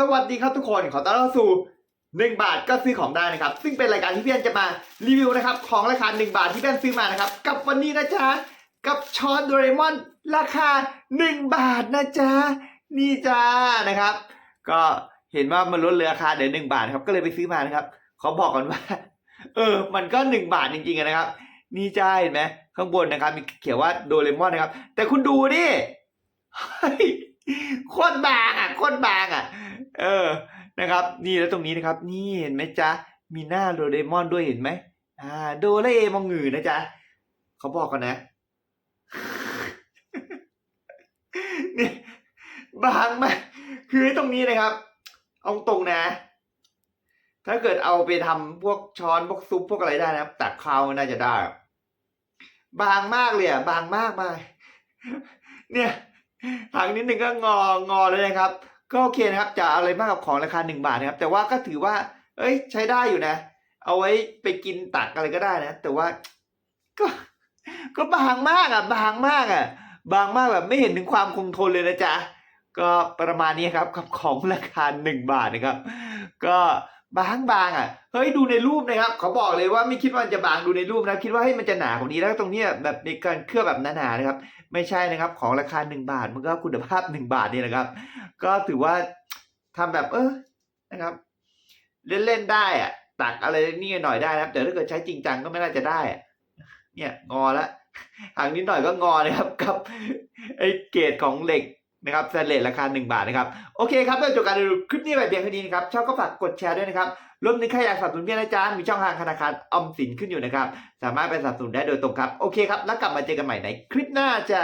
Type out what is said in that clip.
สวัสดีครับทุกคนขอต้อนรับสู่1บาทก็ซื้อของได้นะครับ ซึ่งเป็นรายการที่เพี่อนจะมารีวิวนะครับของราคา 1 บาทที่เพี่อนซื้อมานะครับ กับวันนี้นะจ๊ะกับช้อนโดเรมอนราคา 1 บาทนะจ๊ะนี่จ้านะครับ ก็เห็นว่ามันลดเหลือราคาเดี๋ยวหนึ่งบาทครับก็เลยไปซื้อมานะครับขาบอกกันว่า เออ มันก็หนึ่งบาทจริงๆนะครับ นี่จ้าเห็นไหมข้างบนนะครับ มีเขียนว่าโดเรมอนนะครับ แต่คุณดูดิเฮ้ยโคตรบางอะโคตรบางอะ นะครับ นี่แล้วตรงนี้นะครับ นี่เห็นไหมจ๊ะ มีหน้าโดเรมอนด้วยเห็นไหมอ่า โดเรมองงือนะจ๊ะเขาบอกกันนะนี่บางมากคือตรงนี้นะครับ เอาตรงนะ ถ้าเกิดเอาไปทำพวกช้อนพวกซุปพวกอะไรได้นะครับตักข้าวน่าจะได้ บางมากเลยอะบางมากมาเนี่ยหางนิดนึงก็งองอเลยนะครับ ก็โอเคนะครับจะอะไรมากกับของราคาหนึ่งบาทนะครับ แต่ว่าก็ถือว่า เอ้ย ใช้ได้อยู่นะ เอาไว้ไปกินตักอะไรก็ได้นะ แต่ว่าก็ก็บางมากอะ บางมากอะ บางมากแบบไม่เห็นถึงความคงทนเลยนะจ๊ะก็ประมาณนี้ครับกับของราคาหนึ่งบาทนะครับ ก็บางบางอะเฮ้ยดูในรูปนะครับเขาบอกเลยว่าไม่คิดว่ามันจะบางดูในรูปนะคิดว่าให้ยมันจะหนากว่านี้แล้วตรงเนี้ยแบบในการเคลือบแบบหนาๆนะครับ ไม่ใช่นะครับของราคาหนึ่งบาทมันก็คุณภาพหนึ่งบาทนี่นะครับ ก็ถือว่าทำแบบเออนะครับ เล่นๆได้อะตักอะไรนี่หน่อยได้นะครับ แต่ถ้าเกิดใช้จริงจังก็ไม่น่าจะได้เนี่ยงอแล้วหางนิดหน่อยก็งอนะครับกับไอ้เกรดของเหล็กนะครับสแตนเลสราคา 1 บาทนะครับ โอเคครับก็จบการรีวิวคลิปนี้ไปเพียงเท่านี้นะครับ ชอบก็ฝากกดแชร์ด้วยนะครับรวมถึงใครอยากสนับสนุนเพียงนะจ๊ะมีช่องทางธนาคารออมสินขึ้นอยู่นะครับ สามารถไปสนับสนุนได้โดยตรงครับ โอเคครับ แล้วกลับมาเจอกันใหม่ในคลิปหน้าจ้า